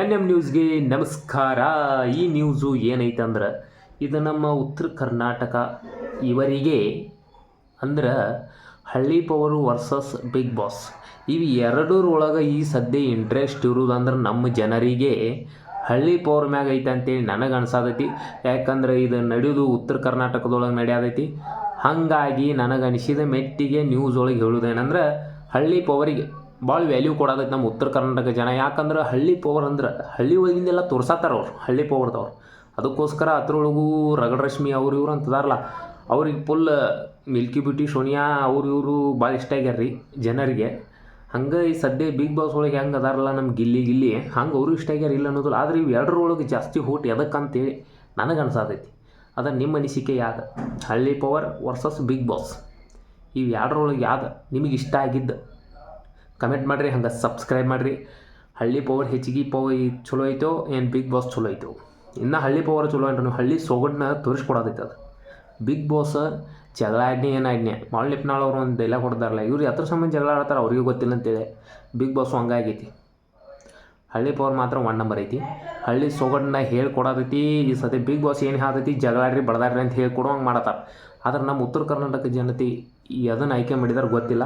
N M ನ್ಯೂಸ್ಗೆ ನಮಸ್ಕಾರ. ಈ ನ್ಯೂಸು ಏನೈತೆ ಅಂದ್ರೆ ಇದು ನಮ್ಮ ಉತ್ತರ ಕರ್ನಾಟಕ ಇವರಿಗೆ ಅಂದ್ರೆ ಹಳ್ಳಿ ಪವರು ವರ್ಸಸ್ ಬಿಗ್ ಬಾಸ್. ಇವು ಎರಡರ ಒಳಗೆ ಈ ಸದ್ಯ ಇಂಟ್ರೆಸ್ಟ್ ಇರೋದಂದ್ರೆ ನಮ್ಮ ಜನರಿಗೆ ಹಳ್ಳಿ ಪವರ್ ಮ್ಯಾಗ ಐತೆ ಅಂತೇಳಿ ನನಗೆ ಅನ್ಸಾದೈತಿ ಯಾಕಂದ್ರೆ ಇದು ನಡೆಯೋದು ಉತ್ತರ ಕರ್ನಾಟಕದೊಳಗೆ ನಡೆಯೋದೈತಿ ಹಾಗಾಗಿ ನನಗೆ ಅನಿಸಿದ ಮೆಟ್ಟಿಗೆ ನ್ಯೂಸ್ ಒಳಗೆ ಹೇಳೋದೇನಂದ್ರೆ ಹಳ್ಳಿ ಪವರಿಗೆ ಭಾಳ ವ್ಯಾಲ್ಯೂ ಕೊಡೋದೈತೆ ನಮ್ಮ ಉತ್ತರ ಕರ್ನಾಟಕ ಜನ. ಯಾಕಂದ್ರೆ ಹಳ್ಳಿ ಪವರ್ ಅಂದ್ರೆ ಹಳ್ಳಿ ಒಳಗಿಂದೆಲ್ಲ ತೋರ್ಸಾತಾರ ಅವ್ರು, ಹಳ್ಳಿ ಪವರ್ದವ್ರು ಅದಕ್ಕೋಸ್ಕರ ಅದ್ರೊಳಗೂ ರಗಡ ರಶ್ಮಿ ಅವ್ರು ಇವ್ರು ಅಂತದಾರಲ್ಲ, ಅವ್ರಿಗೆ ಫುಲ್ ಮಿಲ್ಕಿ ಬ್ಯೂಟಿ ಸೋನಿಯಾ ಅವ್ರು ಇವರು ಭಾಳ ಇಷ್ಟ ಆಗ್ಯಾರ ರೀ ಜನರಿಗೆ. ಹಂಗೆ ಈ ಸದ್ಯ ಬಿಗ್ ಬಾಸ್ ಒಳಗೆ ಹೆಂಗೆ ಅದಾರಲ್ಲ ನಮ್ಮ ಗಿಲ್ಲಿ ಗಿಲ್ಲಿ, ಹಂಗೆ ಅವರು ಇಷ್ಟ ಆಗ್ಯಾರ ಇಲ್ಲ ಅನ್ನೋದಿಲ್ಲ. ಆದರೆ ಇವು ಎರಡರೊಳಗೆ ಜಾಸ್ತಿ ಹೋಟ್ ಎದಕ್ಕಂತೇಳಿ ನನಗೆ ಅನ್ಸಾತೈತಿ. ಅದ ನಿಮ್ಮ ಅನಿಸಿಕೆ ಯಾವ್ದು ಹಳ್ಳಿ ಪವರ್ ವರ್ಸಸ್ ಬಿಗ್ ಬಾಸ್ ಇವು ಎರಡರೊಳಗೆ ಯಾವ್ದು ನಿಮಗೆ ಇಷ್ಟ ಆಗಿದ್ದು? ಕಮೆಂಟ್ ಮಾಡಿರಿ, ಹಂಗೆ ಸಬ್ಸ್ಕ್ರೈಬ್ ಮಾಡಿರಿ. ಹಳ್ಳಿ ಪವರ್ ಹೆಚ್ಚಿಗೆ ಪವರ್ ಚಲೋ ಐತೋ, ಏನು ಬಿಗ್ ಬಾಸ್ ಚಲೋ ಐತೋ. ಇನ್ನು ಹಳ್ಳಿ ಪವರ್ ಚಲೋ ಏನು ಹಳ್ಳಿ ಸೊಗಡನ್ನ ತೋರಿಸ್ಕೊಡೋದೈತೆ ಅದು. ಬಿಗ್ ಬಾಸ್ ಜಗಳ ಆಡ್ನೆ, ಏನು ಆಡ್ನೆ. ಮಾಳ್ ನಿಪ್ನಾಳ್ ಅವ್ರು ಒಂದು ಡೈಲಾಗ್ ಹೊಡೆದಾರಲ್ಲ, ಇವ್ರು ಎತ್ತರ ಸಂಬಂಧ ಜಗಳ ಆಡ್ತಾರೆ ಅವ್ರಿಗೆ ಗೊತ್ತಿಲ್ಲ ಅಂತೇಳಿ. ಬಿಗ್ ಬಾಸ್ ಹಂಗಾಗೈತಿ ಹಳ್ಳಿ ಪವರ್ ಮಾತ್ರ ಒನ್ ನಂಬರ್ ಐತಿ. ಹಳ್ಳಿ ಸೊಗಡ್ನ ಹೇಳ್ಕೊಡೋದೈತಿ, ಈ ಸತಿ ಬಿಗ್ ಬಾಸ್ ಏನು ಹೇಳ್ತೈತಿ ಜಗಳಾಡ್ರಿ ಬಡದಾಡ್ರಿ ಅಂತ ಹೇಳ್ಕೊಡುವಂಗೆ ಮಾಡತ್ತಾರ. ಆದ್ರೆ ನಮ್ಮ ಉತ್ತರ ಕರ್ನಾಟಕ ಜನತೆ ಅದನ್ನು ಆಯ್ಕೆ ಮಾಡಿದಾರೆ ಗೊತ್ತಿಲ್ಲ.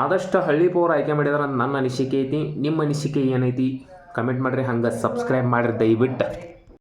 ಆದಷ್ಟು ಹಳ್ಳಿ ಪೋರ್ ಆಯ್ಕೆ ಮಾಡಿದ್ರೆ ನನ್ನ ಅನಿಸಿಕೆ ಐತಿ, ನಿಮ್ಮ ಅನಿಸಿಕೆ ಏನೈತಿ? ಕಮೆಂಟ್ ಮಾಡಿರಿ, ಹಂಗೆ ಸಬ್ಸ್ಕ್ರೈಬ್ ಮಾಡಿರಿ ದಯವಿಟ್ಟು.